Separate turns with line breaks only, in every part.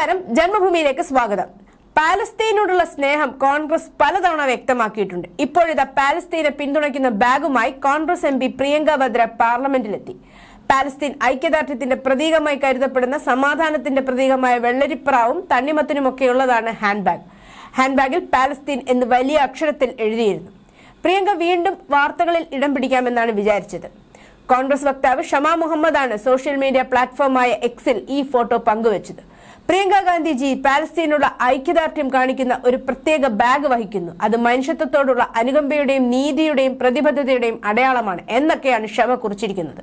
നമസ്കാരം. ജന്മഭൂമിയിലേക്ക് സ്വാഗതം. പാലസ്തീനോടുള്ള സ്നേഹം കോൺഗ്രസ് പലതവണ വ്യക്തമാക്കിയിട്ടുണ്ട്. ഇപ്പോഴിതാ പാലസ്തീനെ പിന്തുണയ്ക്കുന്ന ബാഗുമായി Congress M P Priyanka Vadra പാർലമെന്റിലെത്തി. Palestine ഐക്യദാർഢ്യത്തിന്റെ പ്രതീകമായി കരുതപ്പെടുന്ന സമാധാനത്തിന്റെ പ്രതീകമായ വെള്ളരിപ്രാവും തണ്ണിമത്തിനുമൊക്കെയുള്ളതാണ് ഹാൻഡ് ബാഗ് ഹാൻഡ് ബാഗിൽ പാലസ്തീൻ എന്ന് വലിയ അക്ഷരത്തിൽ എഴുതിയിരുന്നു. പ്രിയങ്ക വീണ്ടും വാർത്തകളിൽ ഇടം പിടിക്കാമെന്നാണ് വിചാരിച്ചത്. കോൺഗ്രസ് വക്താവ് ഷമാ മുഹമ്മദാണ് സോഷ്യൽ മീഡിയ പ്ലാറ്റ്ഫോമായ എക്സിൽ ഈ ഫോട്ടോ പങ്കുവച്ചത്. പ്രിയങ്ക ഗാന്ധിജി പാലസ്തീനുള്ള ഐക്യദാർഢ്യം കാണിക്കുന്ന ഒരു പ്രത്യേക ബാഗ് വഹിക്കുന്നു. അത് മനുഷ്യത്വത്തോടുള്ള അനുകമ്പയുടെയും നീതിയുടെയും പ്രതിബദ്ധതയുടെയും അടയാളമാണ് എന്നൊക്കെയാണ് ഷമ കുറിച്ചിരിക്കുന്നത്.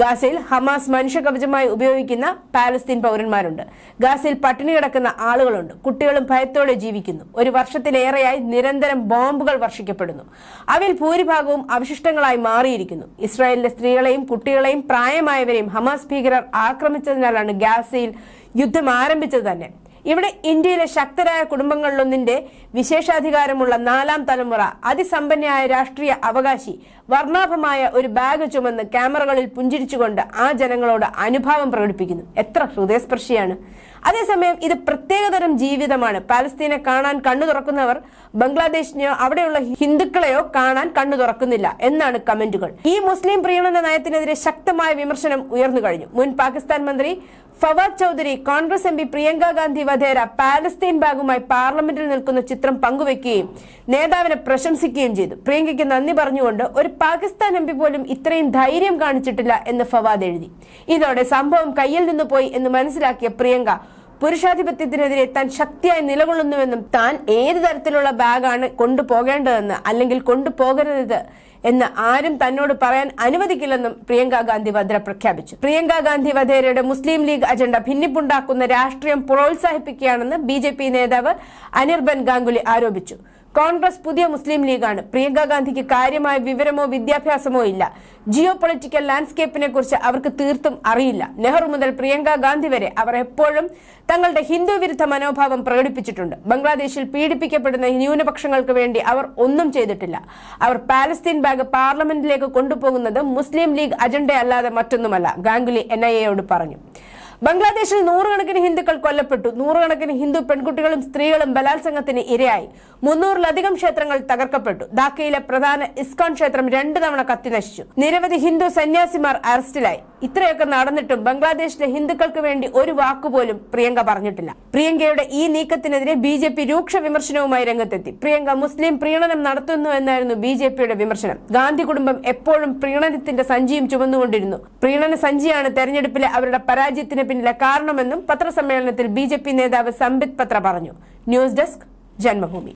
ഗാസയിൽ ഹമാസ് മനുഷ്യകവചമായി ഉപയോഗിക്കുന്ന പാലസ്തീൻ പൗരന്മാരുണ്ട്. ഗാസയിൽ പട്ടിണി കിടക്കുന്ന ആളുകളുണ്ട്. കുട്ടികളും ഭയത്തോടെ ജീവിക്കുന്നു. ഒരു വർഷത്തിലേറെയായി നിരന്തരം ബോംബുകൾ വർഷിക്കപ്പെടുന്നു. അവയിൽ ഭൂരിഭാഗവും അവശിഷ്ടങ്ങളായി മാറിയിരിക്കുന്നു. ഇസ്രായേലിലെ സ്ത്രീകളെയും കുട്ടികളെയും പ്രായമായവരെയും ഹമാസ് ഭീകരർ ആക്രമിച്ചതിനാലാണ് ഗാസയിൽ യുദ്ധം ആരംഭിച്ചത് തന്നെ. ഇവിടെ ഇന്ത്യയിലെ ശക്തരായ കുടുംബങ്ങളിലൊന്നിന്റെ വിശേഷാധികാരമുള്ള നാലാം തലമുറ അതിസമ്പന്നയായ രാഷ്ട്രീയ അവകാശി വർണാഭമായ ഒരു ബാഗ് ചുമന്ന് ക്യാമറകളിൽ പുഞ്ചിരിച്ചുകൊണ്ട് ആ ജനങ്ങളോട് അനുഭാവം പ്രകടിപ്പിക്കുന്നു. എത്ര ഹൃദയസ്പർശിയാണ്. അതേസമയം ഇത് പ്രത്യേകതരം ജീവിതമാണ്. പാലസ്തീനെ കാണാൻ കണ്ണു തുറക്കുന്നവർ ബംഗ്ലാദേശിനെയോ അവിടെയുള്ള ഹിന്ദുക്കളെയോ കാണാൻ കണ്ണു തുറക്കുന്നില്ല എന്നാണ് കമന്റുകൾ. ഈ മുസ്ലിം പ്രീണന നയത്തിനെതിരെ ശക്തമായ വിമർശനം ഉയർന്നു കഴിഞ്ഞു. മുൻ പാകിസ്ഥാൻ മന്ത്രി Fawad Chaudhry Congress M P Priyanka Gandhi Vadhera Palestine ബാഗുമായി പാർലമെന്റിൽ നിൽക്കുന്ന ചിത്രം പങ്കുവെക്കുകയും നേതാവിനെ പ്രശംസിക്കുകയും ചെയ്തു. പ്രിയങ്കയ്ക്ക് നന്ദി പറഞ്ഞുകൊണ്ട് ഒരു പാകിസ്ഥാൻ എം പോലും ഇത്രയും ധൈര്യം കാണിച്ചിട്ടില്ല എന്ന് ഫവാദ് എഴുതി. ഇതോടെ സംഭവം കയ്യിൽ നിന്ന് പോയി എന്ന് മനസ്സിലാക്കിയ പ്രിയങ്ക പുരുഷാധിപത്യത്തിനെതിരെ താൻ ശക്തിയായി നിലകൊള്ളുന്നുവെന്നും താൻ ഏത് തരത്തിലുള്ള ബാഗാണ് കൊണ്ടുപോകേണ്ടതെന്ന് അല്ലെങ്കിൽ കൊണ്ടുപോകരുത് എന്ന് ആരും തന്നോട് പറയാൻ അനുവദിക്കില്ലെന്നും പ്രിയങ്ക ഗാന്ധി വദ്ര പ്രഖ്യാപിച്ചു. പ്രിയങ്ക ഗാന്ധി വധേരയുടെ മുസ്ലിം ലീഗ് അജണ്ട ഭിന്നിപ്പുണ്ടാക്കുന്ന രാഷ്ട്രീയം പ്രോത്സാഹിപ്പിക്കുകയാണെന്ന് ബി നേതാവ് അനിർബൻ ഗാംഗുലി ആരോപിച്ചു. കോൺഗ്രസ് പുതിയ മുസ്ലിം ലീഗാണ്. പ്രിയങ്ക ഗാന്ധിക്ക് കാര്യമായ വിവരമോ വിദ്യാഭ്യാസമോ ഇല്ല. ജിയോ പൊളിറ്റിക്കൽ ലാൻഡ്സ്കേപ്പിനെ കുറിച്ച് അവർക്ക് തീർത്തും അറിയില്ല. നെഹ്റു മുതൽ പ്രിയങ്ക ഗാന്ധി വരെ അവർ എപ്പോഴും തങ്ങളുടെ ഹിന്ദു വിരുദ്ധ മനോഭാവം പ്രകടിപ്പിച്ചിട്ടുണ്ട്. ബംഗ്ലാദേശിൽ പീഡിപ്പിക്കപ്പെടുന്ന ന്യൂനപക്ഷങ്ങൾക്ക് വേണ്ടി അവർ ഒന്നും ചെയ്തിട്ടില്ല. അവർ പാലസ്തീൻ ബാഗ് പാർലമെന്റിലേക്ക് കൊണ്ടുപോകുന്നത് മുസ്ലിം ലീഗ് അജണ്ടയല്ലാതെ മറ്റൊന്നുമല്ല ഗാംഗുലി എൻ ഐ എയോട് പറഞ്ഞു. ബംഗ്ലാദേശിൽ നൂറുകണക്കിന് ഹിന്ദുക്കൾ കൊല്ലപ്പെട്ടു. നൂറുകണക്കിന് ഹിന്ദു പെൺകുട്ടികളും സ്ത്രീകളും ബലാത്സംഗത്തിന് ഇരയായി. മുന്നൂറിലധികം ക്ഷേത്രങ്ങൾ തകർക്കപ്പെട്ടു. ധാക്കയിലെ പ്രധാന ഇസ്കോൺ ക്ഷേത്രം രണ്ടു തവണ കത്തിനശിച്ചു നിരവധി ഹിന്ദു സന്യാസിമാർ അറസ്റ്റിലായി. ഇത്രയൊക്കെ നടന്നിട്ടും ബംഗ്ലാദേശിലെ ഹിന്ദുക്കൾക്ക് വേണ്ടി ഒരു വാക്കുപോലും പ്രിയങ്ക പറഞ്ഞിട്ടില്ല. പ്രിയങ്കയുടെ ഈ നീക്കത്തിനെതിരെ ബി ജെ പി രൂക്ഷ വിമർശനവുമായി രംഗത്തെത്തി. പ്രിയങ്ക മുസ്ലിം പ്രീണനം നടത്തുന്നു എന്നായിരുന്നു ബി ജെ പിയുടെ വിമർശനം. ഗാന്ധി കുടുംബം എപ്പോഴും പ്രീണനത്തിന്റെ സഞ്ചിയും ചുമന്നുകൊണ്ടിരുന്നു. പ്രീണന സഞ്ചിയാണ് തെരഞ്ഞെടുപ്പിലെ അവരുടെ പരാജയത്തിന് പിന്നിലെ കാരണമെന്നും പത്രസമ്മേളനത്തിൽ ബി നേതാവ് സംബിത് പത്ര പറഞ്ഞു. News desk Janmabhoomi.